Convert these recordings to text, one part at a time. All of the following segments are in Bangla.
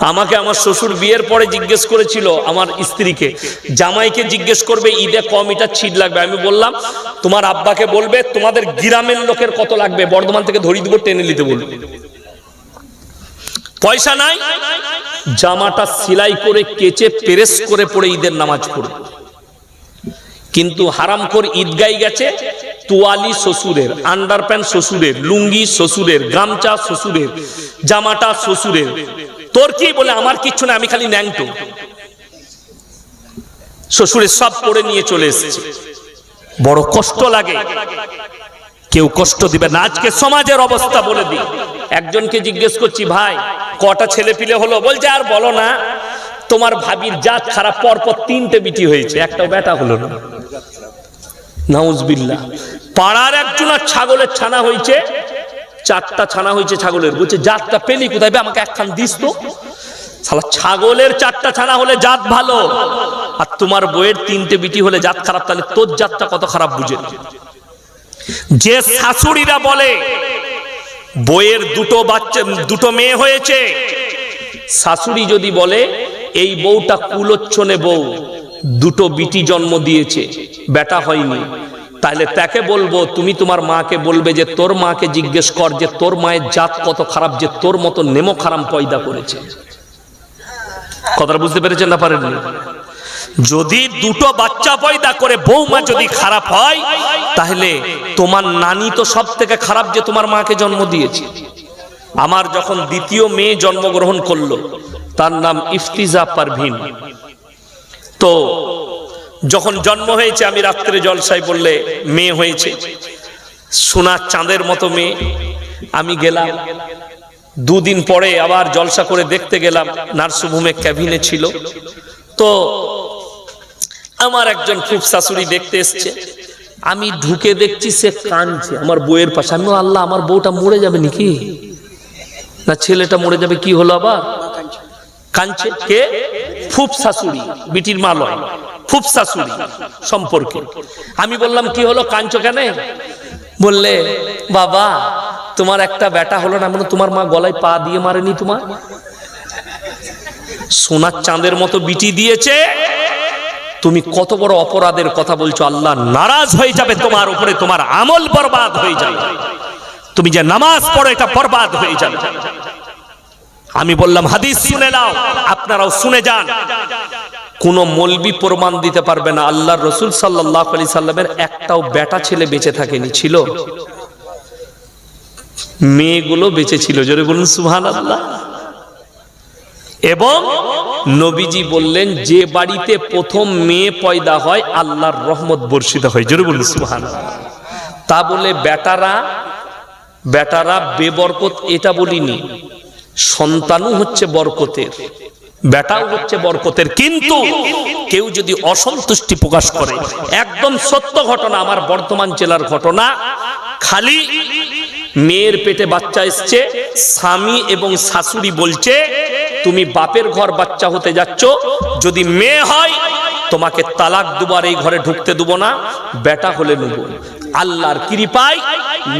আমাকে আমার শ্বশুর বিয়ের পরে জিজ্ঞেস করেছিল আমার স্ত্রীকে, জামাইকে জিজ্ঞেস করবে, ঈদে কম ইটার ছিট লাগবে? আমি বললাম, তোমার আব্বাকে বলবে, তোমাদের গ্রামের লোকের কত লাগবে? বর্ধমান থেকে ধরি দিব, টেনে নিতে বলবে। পয়সা নাই, জামাটা সেলাই করে কেচে পেরেস করে পড়ে ঈদের নামাজ পড়বে। কিন্তু হারাম করে ঈদগাই গেছে, তোয়ালি শ্বশুরের আন্ডার প্যান্ট শ্বশুরের, লুঙ্গি শ্বশুরের, গামছা শ্বশুরের, জামাটা শ্বশুরের তোর কি বলে? আমার কিচ্ছু না, আমি খালি ন্যাংটো। শ্বশুরের সব পড়ে নিয়ে চলে এসেছে। বড় কষ্ট লাগে। কেউ কষ্ট দিবে না। আজকে সমাজের অবস্থা বলে দিই। একজনকে জিজ্ঞেস করছি, ভাই, কটা ছেলে পিলে হলো? বলছে, আর বলো না, তোমার ভাবির জাত খারাপ। পর পর তিনটে বিটি হয়েছে। একটা বেটা হলো না। নাউজবিল্লা পাড়ার একজনের ছাগলের ছানা হয়েছে। চারটা ছানা হয়েছে ছাগলের, বলছে, জাতটা পেলি কোথায় আমাকে একখান দিস তো। ছাগলের চারটা ছানা হলে জাত ভালো, আর তোমার বইয়ের তিনটে বিটি হলে জাত খারাপ, তাহলে তোর জাতটা কত খারাপ বুঝে যে শাশুড়িরা বলে বইয়ের দুটো বাচ্চা, দুটো মেয়ে হয়েছে। শাশুড়ি যদি বলে, এই বউটা কুলোচ্ছনে বউ, দুটো বিটি জন্ম দিয়েছে, বেটা হয়নি। তাহলে তাকে বলব, তুমি তোমার মাকে বলবে যে, তোর মাকে জিজ্ঞেস কর যে, তোর মায়ের জাত কত খারাপ, যে তোর মতো নেমো খারাপ পয়দা করেছে? কথাটা বুঝতে পেরেছেন না পারেননি? যদি দুটো বাচ্চা পয়দা করে বৌমা যদি খারাপ হয়, তাহলে তোমার নানি তো সব থেকে খারাপ যে তোমার মাকে জন্ম দিয়েছে। আমার যখন দ্বিতীয় মেয়ে জন্মগ্রহণ করল, তার নাম ইফতিজা পারভিন। তো যখন জন্ম হয়েছে, আমি রাত্রে জলসায় বললে, মেয়ে হয়েছে। সোনার চাঁদের মতো মেয়ে। আমি গেলাম। দুদিন পরে আবার জলসা করে দেখতে গেলাম, নার্সিংহোমে ক্যাবিনে ছিল। তো আমার একজন খুব শাশুড়ি দেখতে এসছে। আমি ঢুকে দেখছি, সে কাঁদছে। আমার বউয়ের পাশে। আমি আল্লাহ, আমার বউটা মরে যাবে নাকি? না, ছেলেটা মরে যাবে, কি হলো আবার? কাঁদছে। কে? ফুপ শাশুড়ি, বিটির মা লয়। ফুপ শাশুড়ি সম্পর্কে। আমি বললাম, কি হলো? কাঁদছো কেন? বললে, বাবা, তোমার একটা বেটা হলো না মানে তোমার মা গলায় পা দিয়ে মারেনি তোমার? সোনার চাঁদের মতো বিটি দিয়েছে। তুমি কত বড় অপরাধের কথা বলছো, আল্লাহ নারাজ হয়ে যাবে তোমার উপরে, তোমার আমল বরবাদ হয়ে যাবে। তুমি যে নামাজ পড়ো, এটা বরবাদ হয়ে যাবে। আমি বললাম, হাদিস শুনে নাও, আপনারাও শুনে যান। কোন মলবি প্রমাণ দিতে পারবে না। আল্লাহর রসুল সাল্লাহ আলি সাল্লামের একটাও বেটা ছেলে বেঁচে থাকেনি, ছিল। মেয়েগুলো বেঁচে ছিল, জোরে বলুন সুহান আল্লাহ এবং নবীজি বললেন, যে বাড়িতে প্রথম মেয়ে পয়দা হয়, আল্লাহর রহমত বর্ষিত হয়, জোরে বলুন সুহান তা বলে বেটারা বেটারা বেবরকত, এটা বলিনি। সন্তানও হচ্ছে বরকতের। বেটাও হচ্ছে বরকতের, কিন্তু কেউ যদি অসন্তুষ্টি প্রকাশ করে, একদম সত্য ঘটনা, আমার বর্তমান জেলার ঘটনা, খালি মেয়ের পেটে বাচ্চা এসছে, স্বামী এবং শাশুড়ি বলছে, তুমি বাপের ঘর বাচ্চা হতে যাচ্ছ, যদি মেয়ে হয়, তোমাকে তালাক দুবার এই ঘরে ঢুকতে দেবো না বেটা হলে নেব। আল্লাহর কৃপায়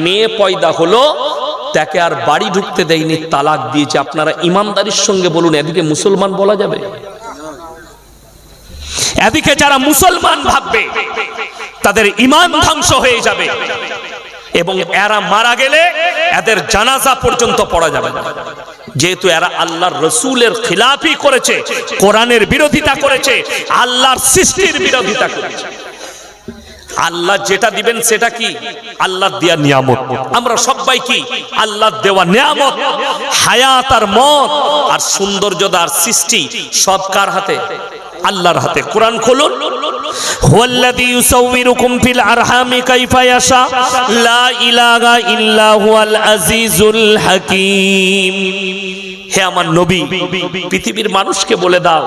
মেয়ে পয়দা হলো তাকে আর বাড়ি ঢুকতে দেয়নি, তালাক দিয়েছে। আপনারা ইমানদারির সঙ্গে বলুন, এদিকে মুসলমান বলা যাবে? এদিকে যারা মুসলমান ভাববে, তাদের ইমান ধ্বংস হয়ে যাবে। এবং এরা মারা গেলে এদের জানাজা পর্যন্ত পড়া যাবে না। যেহেতু এরা আল্লাহর রসুলের খিলাফি করেছে, কোরআনের বিরোধিতা করেছে, আল্লাহর সৃষ্টির বিরোধিতা করেছে। আল্লাহ যেটা দিবেন সেটা কি? আল্লাহ দেওয়া নিয়ামত। আমরা সবাই কি? আল্লাহ দেওয়া নিয়ামত, হায়াত আর মত আর সৌন্দর্যতা আর সৃষ্টি সব কার হাতে? আল্লাহর হাতে। কোরআন খুলুন। হুয়াল্লাযী আরহামি কাইফা লা ইলাহা ইল্লা হুয়াল হে আমার নবী, পৃথিবীর মানুষকে বলে দাও,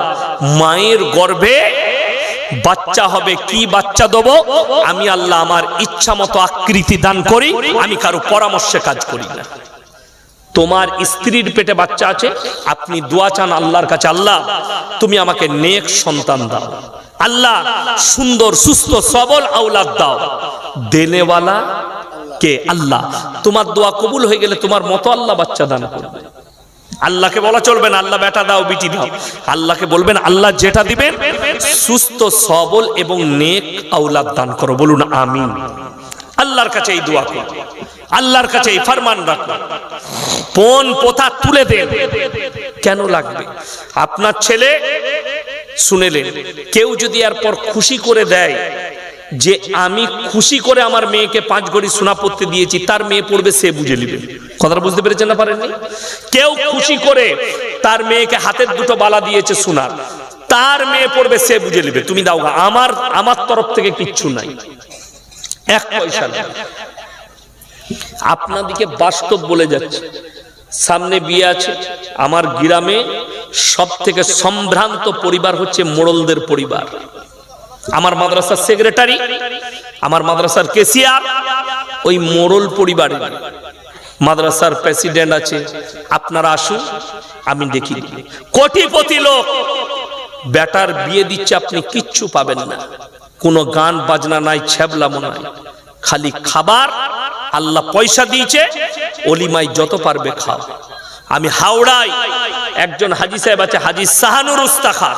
মায়ের গর্ভে বাচ্চা হবে, কি বাচ্চা দেব? আমি আল্লাহ আমার ইচ্ছা মতো আকৃতি দান করি, আমি কারও পরামর্শে কাজ করি না। তোমার স্ত্রীর পেটে বাচ্চা আছে, আপনি দোয়া চান আল্লাহর কাছে, আল্লাহ, তুমি আমাকে নেক সন্তান দাও। আল্লাহ, সুন্দর, সুস্থ, সবল আওলাদ দাও। দেনেওয়ালা কে? আল্লাহ। তোমার দোয়া কবুল হয়ে গেলে তোমার মতো আল্লাহ বাচ্চা দান করবে। আল্লাহকে বলা চলবে না, আল্লাহ বেটা দাও, বিটি দাও। আল্লাহকে বলবেন, আল্লাহ যেটা দিবেন, সুস্থ, সবল এবং নেক আউলাদ দান করো। বলুন, আমিন। আল্লাহর কাছে এই দোয়া করো। আল্লাহর কাছে এই ফরমান রাখো। পন পোথা তুলে দেন। কেন লাগবে? আপনার ছেলে শুনেলেন, কেউ যদি এরপর খুশি করে দেয় যে আমি খুশি করে আমার মেয়েকে পাঁচ গড়ি সোনা পড়তে দিয়েছি, তার মেয়ে পড়বে, সে বুঝে নেবে। কথাটা বুঝতে পেরেছেন না পারেননি? কেউ খুশি করে তার মেয়েকে হাতের দুটো বালা দিয়েছে সোনার, তার মেয়ে পড়বে, সে বুঝে নেবে। তুমি দাও আমার আমার তরফ থেকে কিচ্ছু নাই। এক পয়সা নেই। আপনাদিকে বাস্তব বলে যাচ্ছে। সামনে বিয়ে আছে, আমার গ্রামে সব থেকে সম্ভ্রান্ত পরিবার হচ্ছে মোড়লদের পরিবার। আমার মাদ্রাসার সেক্রেটারি আমার মাদ্রাসার কেসিয়ার ওই মোড়ল পরিবারের মাদ্রাসার প্রেসিডেন্ট আছে। আপনারা আসুন, আমি দেখি। কোটিপতি লোক বেটার বিয়ে দিচ্ছে, আপনি কিচ্ছু পাবেন না। কোনো গান, বাজনা নাই, ছ্যাবলামো নাই। খালি খাবার, আল্লাহ পয়সা দিয়েছে, অলিমাই যত পারবে খাও। আমি হাওড়ায় একজন হাজি সাহেব আছে, হাজি সাহানুর উস্তাখা।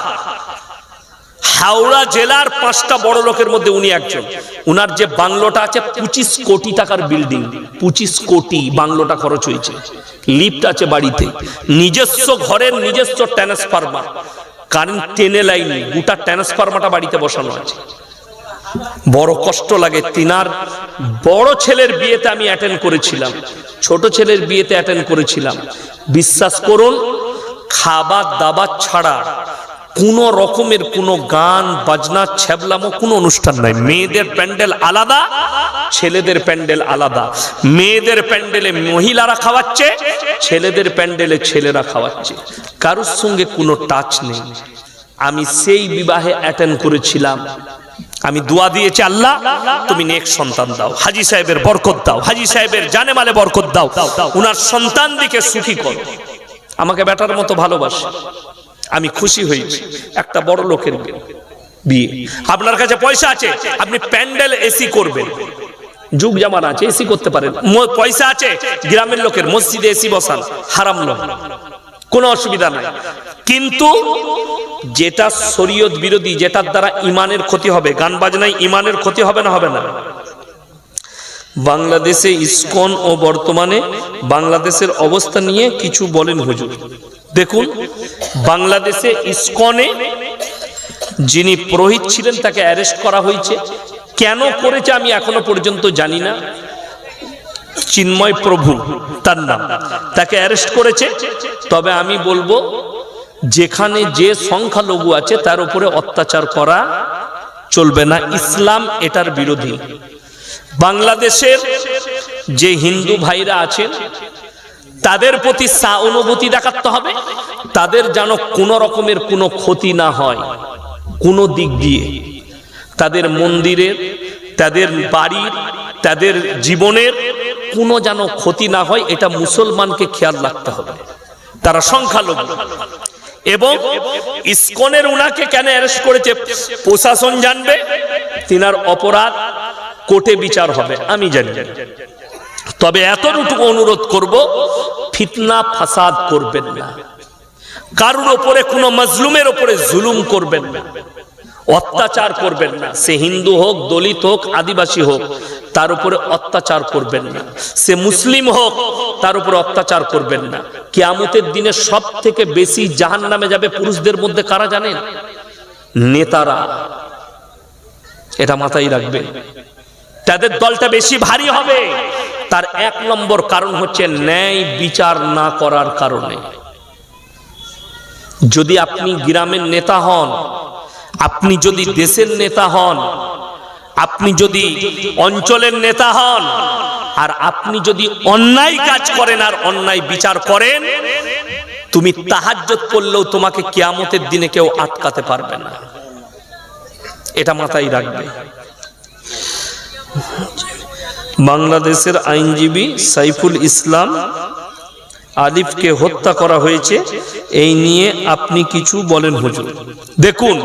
হাওড়া জেলার পাঁচটা বড় লোকের মধ্যে উনি একজন। উনার যে বাংলোটা আছে, পঁচিশ কোটি টাকার বিল্ডিং পঁচিশ কোটি বাংলোটা খরচ হয়েছে। লিফট আছে বাড়িতে। নিজস্ব ঘরের নিজস্ব ট্রান্সফার্মার কারেন্ট টেনে লাইনি গোটা ট্রান্সফার্মারটা বাড়িতে বসানো আছে। বড় কষ্ট লাগে। তিনার বড় ছেলের বিয়েতে আমি অ্যাটেন্ড করেছিলাম। ছোট ছেলের বিয়েতে অ্যাটেন্ড করেছিলাম। বিশ্বাস করুন খাবার দাবার ছাড়া কোন রকমের কোনো গান, বাজনা, ছ্যাবলামো, কোনো অনুষ্ঠান নাই। মেয়েদের প্যান্ডেল আলাদা, ছেলেদের প্যান্ডেল আলাদা। মেয়েদের প্যান্ডেলে মহিলারা খাওয়াচ্ছে, ছেলেদের প্যান্ডেলে ছেলেরা খাওয়াচ্ছে। কারোর সঙ্গে কোনো টাচ নেই। আমি সেই বিবাহে অ্যাটেন্ড করেছিলাম। আমি দোয়া দিয়েছি, আল্লাহ, তুমি নেক সন্তান দাও। হাজি সাহেবের বরকত দাও। হাজি সাহেবের জানে মালে বরকত দাও। উনার সন্তান দিকে সুখী করো। আমাকে বেটার মতো ভালোবাসে। আমি খুশি হয়েছি। একটা বড় লোকের বিয়ে। আপনার কাছে পয়সা আছে? আপনি প্যান্ডেল এসি করবেন। যুগ জামানা আছে এসি করতে পারেন। পয়সা আছে? গ্রামের লোকের মসজিদে এসি বসান। হারাম লোক। কোনো অসুবিধা নাই। কিন্তু যেটা শরীয়ত বিরোধী, যেটার দ্বারা ইমানের ক্ষতি হবে, গান বাজনায় ইমানের ক্ষতি হবে না হবে না। বাংলাদেশে ইসকন ও বর্তমানে বাংলাদেশের অবস্থা নিয়ে কিছু বলেন হুজুর। দেখুন, বাংলাদেশে ইসকনে যিনি পুরোহিত ছিলেন, তাকে অ্যারেস্ট করা হয়েছে। কেন করেছে আমি এখনও পর্যন্ত জানি না। চিন্ময় প্রভু তার নাম। তাকে অ্যারেস্ট করেছে। তবে আমি বলব, যেখানে যে সংখ্যালঘু আছে, তার উপরে অত্যাচার করা চলবে না। ইসলাম এটার বিরোধী। বাংলাদেশের যে হিন্দু ভাইরা আছেন তাদের প্রতি সহানুভূতি দেখাতে হবে। তাদের যেন কোনো রকমের কোনো ক্ষতি না হয়, কোনো দিক দিয়ে। তাদের মন্দিরের, তাদের বাড়ির, তাদের জীবনের কোনো যেন ক্ষতি না হয়, এটা মুসলমানকে খেয়াল রাখতে হবে। তারা সংখ্যালঘু। এবং ইস্কনের উনাকে কেন অ্যারেস্ট করেছে প্রশাসন জানবে? তিনার অপরাধ কোর্টে বিচার হবে, আমি জানি। তবে এতটুকু অনুরোধ করব, ফিতনা ফাসাদ করবেন না। কারুর ওপরে কোনো মজলুমের ওপরে জুলুম করবেন না। অত্যাচার করবেন না। সে হিন্দু হোক, দলিত হোক, আদিবাসী হোক, তার উপরে অত্যাচার করবেন না। সে মুসলিম হোক, তার উপরে অত্যাচার করবেন না। কিয়ামতের দিনে সব থেকে বেশি জাহান নামে যাবে পুরুষদের মধ্যে কারা জানেন? নেতারা। এটা মাথায় রাখবেন তাদের দলটা বেশি ভারী হবে। তার এক নম্বর কারণ হচ্ছে ন্যায় বিচার না করার কারণে। যদি আপনি গ্রামের নেতা হন, আপনি যদি দেশের নেতা হন, আপনি যদি অঞ্চলের নেতা হন, আর আপনি যদি অন্যায় কাজ করেন আর অন্যায় বিচার করেন, তুমি তাহাজ্জত করলেও তোমাকে কিয়ামতের দিনে কেউ আটকাতে পারবে না। এটা মাথায় রাখবে। বাংলাদেশের আইনজীবী সাইফুল ইসলাম আলিফকে হত্যা করা হয়েছে। এই নিয়ে আপনি কিছু বলেন হুজুর। দেখুন,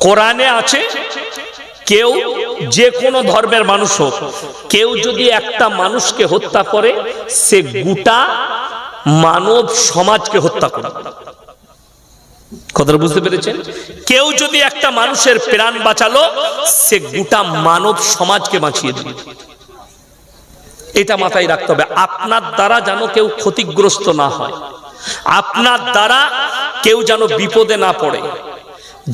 কোরআনে আছে, কেউ যে কোনো ধর্মের মানুষ হোক, কেউ যদি একটা মানুষকে হত্যা করে, সে গোটা মানব সমাজকে হত্যা করে কথাটা বুঝতে পেরেছেন? কেউ যদি একটা মানুষের প্রাণ বাঁচালো, সে গোটা মানব সমাজকে বাঁচিয়ে দিল এটা মাথায় রাখতে হবে। আপনার দ্বারা যেন কেউ ক্ষতিগ্রস্ত না হয়। আপনার দ্বারা কেউ যেন বিপদে না পড়ে।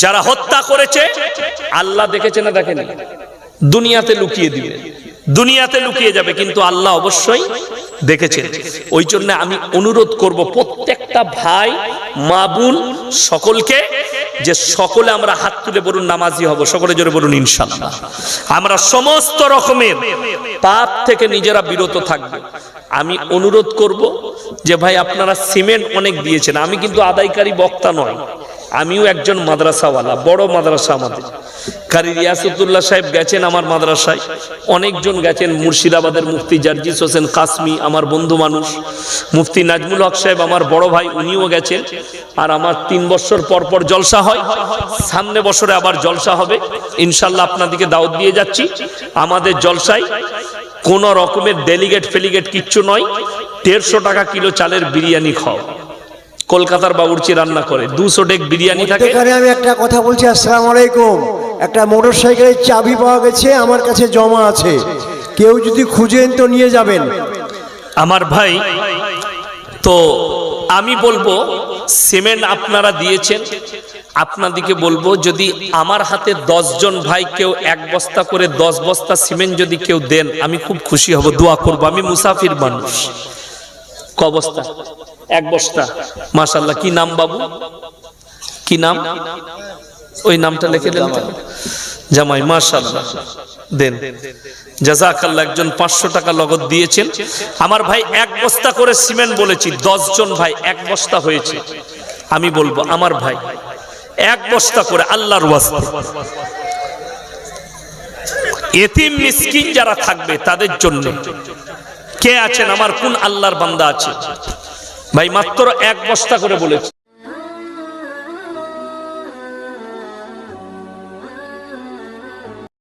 যারা হত্যা করেছে, আল্লাহ দেখেছে না দেখেনি? দুনিয়াতে লুকিয়ে দিবে। দুনিয়াতে লুকিয়ে যাবে, কিন্তু আল্লাহ অবশ্যই দেখেছেন ওই জন্য আমি অনুরোধ করব প্রত্যেকটা ভাই, মা বোন সকলকে যে সকলে আমরা হাত তুলে বলুন নামাজি হব, সকলে জোরে বলুন ইনশাল্লাহ আমরা সমস্ত রকমের পাপ থেকে নিজেরা বিরত থাকব। আমি অনুরোধ করব যে ভাই আপনারা সিমেন্ট অনেক দিয়েছেন, আমি কিন্তু আদায়কারী বক্তা নয়। আমিও একজন মাদ্রাসাওয়ালা, বড় মাদ্রাসা আমাদের। কারি রিয়াসুদ্দুল্লাহ সাহেব গেছেন আমার মাদ্রাসায়। অনেকজন গেছেন, মুর্শিদাবাদের মুফতি জার্জিস হোসেন কাসমি, আমার বন্ধু মানুষ। মুফতি নাজমুল হক সাহেব, আমার বড় ভাই, উনিও গেছেন। আর আমার তিন বছর পর পর জলসা হয়। সামনে বছরে আবার জলসা হবে। ইনশাল্লাহ আপনাদেরকে দাওয়াত দিয়ে যাচ্ছি। আমাদের জলসায় কোন রকমের ডেলিগেট ফেলিগেট কিচ্ছু নয়। দেড়শো টাকা কিলো চালের বিরিয়ানি খাও। কলকাতার বাবুর্চি রান্না করে। দুশো ডেক বিরিয়ানি থাকে। এখানে আমি একটা কথা বলছি আসসালামু আলাইকুম। একটা মোটর সাইকেলের চাবি পাওয়া গেছে আমার কাছে জমা আছে। কেউ যদি খুঁজেন তো নিয়ে যাবেন। আমার ভাই তো আমি বলব সিমেন্ট আপনারা দিয়েছেন। আপনাদিকে বলব যদি আমার হাতে জন ভাই কেউ এক বস্তা করে দশ বস্তা সিমেন্ট যদি কেউ দেন আমি খুব খুশি হব দোয়া করব। আমি মুসাফির মানুষ। ক বস্তা? এক বস্তা। মাশাল্লাহ কি নাম বাবু? কি নাম? ওই নামটা লিখে দেন জামাই মাশাল্লাহ দেন। জাজাকাল্লাহ একজন পাঁচশো টাকা লগত দিয়েছেন। আমার ভাই এক বস্তা করে সিমেন্ট বলেছি জন ভাই এক বস্তা হয়েছে। আমি বলব, আমার ভাই, এক বস্তা করে আল্লাহর ওয়াস্তে। এতিম মিসকিন যারা থাকবে তাদের জন্য। কে আছেন? আমার কোন আল্লাহর বান্দা আছে? ভাই মাত্র এক বস্তা করে বলেছি।